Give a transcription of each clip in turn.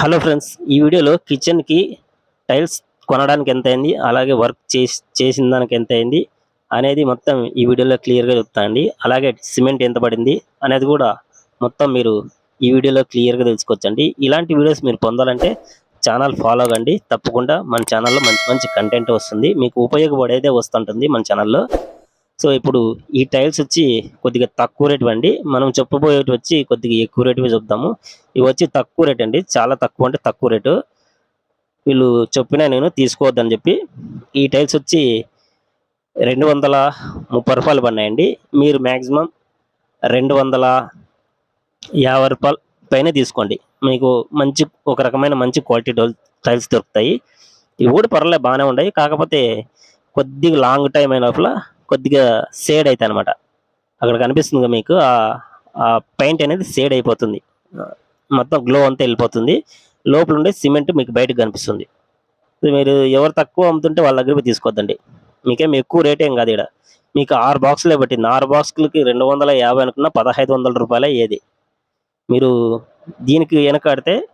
Hello friends ఈ వీడియోలో కిచెన్కి టైల్స్ కొనడానికి ఎంత అయింది అలాగే వర్క్ చేసి చేసిన దానికి ఎంత అయింది అనేది మొత్తం ఈ వీడియోలో క్లియర్గా చెప్తా అండి. అలాగే సిమెంట్ ఎంత పడింది అనేది కూడా మొత్తం మీరు ఈ వీడియోలో క్లియర్గా తెలుసుకోవచ్చండి. ఇలాంటి వీడియోస్ మీరు పొందాలంటే ఛానల్ ఫాలో అవ్వండి. తప్పకుండా మన ఛానల్లో మంచి మంచి కంటెంట్ వస్తుంది. మీకు ఉపయోగపడేదే వస్తుంటుంది మన ఛానల్లో. సో ఇప్పుడు ఈ టైల్స్ వచ్చి కొద్దిగా తక్కువ రేట్ అండి. మనం చెప్పబోయేటి వచ్చి కొద్దిగా ఎక్కువ రేటువి చెప్తాము. ఇవి వచ్చి తక్కువ రేట్ అండి. చాలా తక్కువ అంటే తక్కువ రేటు. వీళ్ళు చెప్పినా నేను తీసుకోవద్దని చెప్పి ఈ టైల్స్ వచ్చి రెండు వందల ముప్పై రూపాయలు పడినాయండి. మీరు మ్యాక్సిమం రెండు వందల యాభై రూపాయల పైన తీసుకోండి. మీకు మంచి ఒక రకమైన మంచి క్వాలిటీ టైల్స్ దొరుకుతాయి. ఇవి కూడా పర్లేదు బాగానే ఉన్నాయి. కాకపోతే కొద్దిగా లాంగ్ టైం అయిన లోపల కొద్దిగా షేడ్ అవుతాయి అనమాట అక్కడ కనిపిస్తుంది మీకు ఆ- పెయింట్ అనేది షేడ్ అయిపోతుంది. మొత్తం గ్లో అంతా వెళ్ళిపోతుంది. లోపల ఉండే సిమెంట్ మీకు బయటకు కనిపిస్తుంది. మీరు ఎవరు తక్కువ అమ్ముతుంటే వాళ్ళ దగ్గర పోయి తీసుకోవద్దండి మీకేం ఎక్కువ రేట్ ఏం కాదు ఇక్కడ మీకు ఆరు బాక్సులే పట్టింది. ఆరు బాక్సులకి రెండు వందల యాభై అనుకున్న పదహైదు వందల రూపాయలే ఏది. మీరు దీనికి వెనకాడితే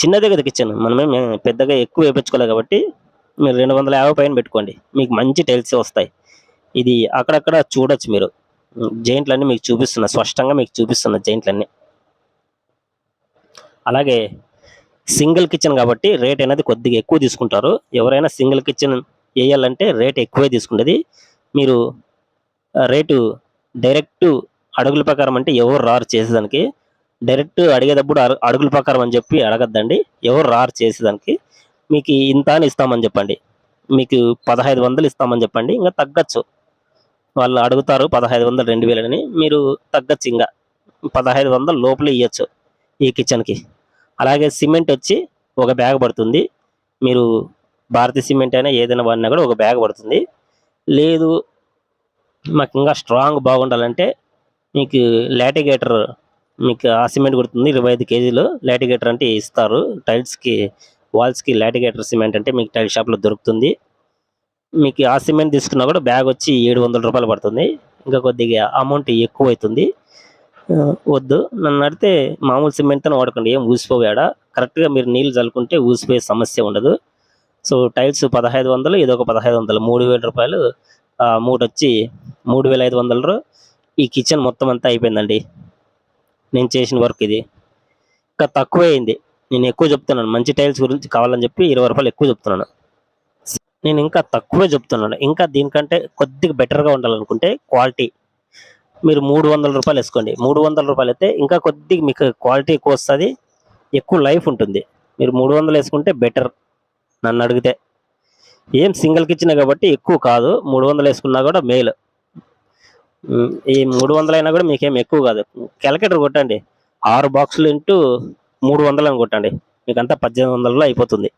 చిన్నదే కదా కిచెన్ మనమే పెద్దగా ఎక్కువ వేయించుకోలేదు కాబట్టి మీరు రెండు వందల యాభై పైన పెట్టుకోండి. మీకు మంచి టైల్స్ వస్తాయి. ఇది అక్కడక్కడ చూడొచ్చు మీరు. జైంట్లన్నీ మీకు చూపిస్తున్నా స్పష్టంగా మీకు చూపిస్తున్నా జైంట్లన్నీ. అలాగే సింగిల్ కిచెన్ కాబట్టి రేట్ అనేది కొద్దిగా ఎక్కువ తీసుకుంటారు. ఎవరైనా సింగిల్ కిచెన్ వేయాలంటే రేట్ ఎక్కువే తీసుకుంటుంది. మీరు రేటు డైరెక్ట్ అడుగుల ప్రకారం అంటే ఎవరు రారు చేసేదానికి. డైరెక్ట్ అడిగేటప్పుడు అడుగుల ప్రకారం అని చెప్పి అడగద్దండి. ఎవరు రారు చేసేదానికి. మీకు ఇంత అని ఇస్తామని చెప్పండి. మీకు పదహైదు వందలు ఇస్తామని చెప్పండి. ఇంకా తగ్గచ్చు. వాళ్ళు అడుగుతారు పదహైదు వందలు రెండు వేలని మీరు తగ్గచ్చు ఇంకా పదహైదు వందలు లోపల ఇవ్వచ్చు ఈ కిచెన్కి. అలాగే సిమెంట్ వచ్చి ఒక బ్యాగ్ పడుతుంది. మీరు భారతి సిమెంట్ అయినా ఏదైనా వాడినా కూడా ఒక బ్యాగ్ పడుతుంది. లేదు మాకు ఇంకా స్ట్రాంగ్ బాగుండాలంటే మీకు లాటిగేటర్ మీకు ఆ సిమెంట్ కొడుతుంది ఇరవై ఐదు కేజీలు. లాటిగేటర్ అంటే ఇస్తారు. టైల్స్కి వాల్స్కి లాటిగేటర్ సిమెంట్ అంటే మీకు టైల్ షాప్లో దొరుకుతుంది. మీకు ఆ సిమెంట్ తీసుకున్నా కూడా బ్యాగ్ వచ్చి ఏడు వందల రూపాయలు పడుతుంది. ఇంకా కొద్దిగా అమౌంట్ ఎక్కువ అవుతుంది వద్దు. నన్ను అడిగితే మామూలు సిమెంట్తో వాడకండి. ఏం ఊసిపోయాడ కరెక్ట్గా మీరు నీళ్ళు చల్లుకుంటే ఊసిపోయే సమస్య ఉండదు. సో టైల్స్ పదహైదు వందలు ఇది ఒక పదహైదు వందలు. మూడు వేల రూపాయలు మూడు వచ్చి మూడు వేల ఐదు వందలు ఈ కిచెన్ మొత్తం అంతా అయిపోయిందండి. నేను చేసిన వర్క్ ఇది. ఇంకా తక్కువ అయింది. నేను ఎక్కువ చెప్తున్నాను. మంచి టైల్స్ గురించి కావాలని చెప్పి ఇరవై రూపాయలు ఎక్కువ చెప్తున్నాను. నేను ఇంకా తక్కువే చెప్తున్నాను. ఇంకా దీనికంటే కొద్దిగా బెటర్గా ఉండాలనుకుంటే క్వాలిటీ. మీరు మూడు వందల రూపాయలు వేసుకోండి. మూడు వందల రూపాయలు అయితే ఇంకా కొద్దిగా మీకు క్వాలిటీ ఎక్కువ వస్తుంది. ఎక్కువ లైఫ్ ఉంటుంది. మీరు మూడు వందలు వేసుకుంటే బెటర్ నన్ను అడిగితే. ఏం సింగిల్కి ఇచ్చిన కాబట్టి ఎక్కువ కాదు. మూడు వందలు వేసుకున్నా కూడా మేలు. ఈ మూడు వందలు అయినా కూడా మీకేం ఎక్కువ కాదు. క్యాలిక్యులేటర్ కొట్టండి. ఆరు బాక్సులు ఇంటూ మూడు వందలు అని కొట్టండి. మీకు అంతా పద్దెనిమిది వందలలో అయిపోతుంది.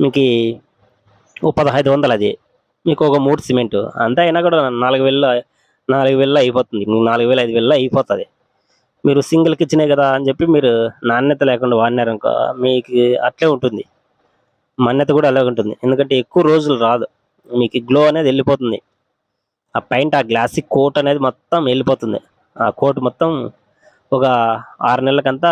మీకు ఓ పదహైదు వందలు అది. మీకు ఒక మూడు సిమెంట్. అంతా అయినా కూడా నాలుగు వేల నాలుగు వేల అయిపోతుంది. నాలుగు వేల ఐదు వేల అయిపోతుంది. మీరు సింగిల్ కిచెనే కదా అని చెప్పి మీరు నాణ్యత లేకుండా వాడినారనుకో మీకు అట్లే ఉంటుంది. మన్యత కూడా అలాగే ఉంటుంది. ఎందుకంటే ఎక్కువ రోజులు రాదు. మీకు గ్లో అనేది వెళ్ళిపోతుంది. ఆ పైంట్ ఆ గ్లాసిక్ కోట్ అనేది మొత్తం వెళ్ళిపోతుంది. ఆ కోట్ మొత్తం ఒక ఆరు నెలలకంతా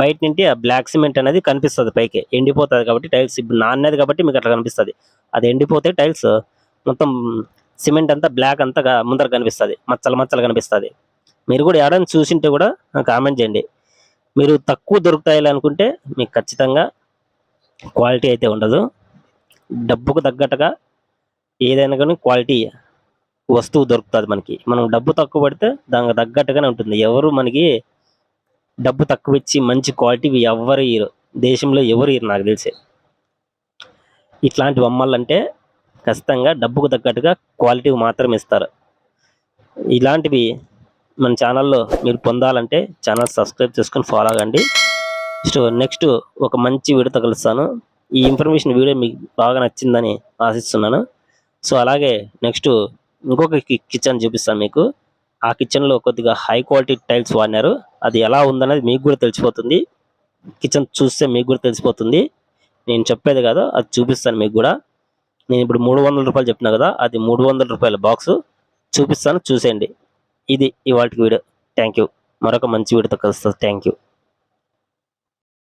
బయట నుండి ఆ బ్లాక్ సిమెంట్ అనేది కనిపిస్తుంది పైకి. ఎండిపోతుంది కాబట్టి టైల్స్ ఇప్పుడు నాన్నది కాబట్టి మీకు అట్లా కనిపిస్తుంది. అది ఎండిపోతే టైల్స్ మొత్తం సిమెంట్ అంతా బ్లాక్ అంతా ముందర కనిపిస్తుంది. మచ్చలు మచ్చలు కనిపిస్తుంది. మీరు కూడా ఎవరైనా చూసింటే కూడా కామెంట్ చేయండి. మీరు తక్కువ దొరుకుతాయి అనుకుంటే మీకు ఖచ్చితంగా క్వాలిటీ అయితే ఉండదు. డబ్బుకు తగ్గట్టుగా ఏదైనా కానీ క్వాలిటీ వస్తువు దొరుకుతుంది మనకి. మనం డబ్బు తక్కువ పడితే దానికి తగ్గట్టుగానే ఉంటుంది. ఎవరు మనకి డబ్బు తక్కువ ఇచ్చి మంచి క్వాలిటీ ఎవరు ఇయ్యరు. దేశంలో ఎవరు ఇరు నాకు తెలిసి. ఇట్లాంటివి బొమ్మలంటే ఖచ్చితంగా డబ్బుకు తగ్గట్టుగా క్వాలిటీ మాత్రం ఇస్తారు. ఇలాంటివి మన ఛానల్లో మీరు పొందాలంటే ఛానల్ సబ్స్క్రైబ్ చేసుకొని ఫాలో అవ్వండి. సో నెక్స్ట్ ఒక మంచి వీడియోతో కలుస్తాను. ఈ ఇన్ఫర్మేషన్ వీడియో మీకు బాగా నచ్చిందని ఆశిస్తున్నాను. సో అలాగే నెక్స్ట్ ఇంకొక కిచెన్ చూపిస్తాను మీకు. ఆ కిచెన్లో కొద్దిగా హై క్వాలిటీ టైల్స్ వాడినారు. అది ఎలా ఉందనేది మీకు కూడా తెలిసిపోతుంది. కిచెన్ చూస్తే మీకు కూడా తెలిసిపోతుంది. నేను చెప్పేది కాదు అది చూపిస్తాను మీకు కూడా. నేను ఇప్పుడు మూడు వందల రూపాయలు చెప్పినా కదా అది మూడు వందల రూపాయల బాక్స్ చూపిస్తాను చూసేయండి. ఇది ఇవాళకి వీడియో. థ్యాంక్ యూ మరొక మంచి వీడియోతో కలుస్తుంది థ్యాంక్ యూ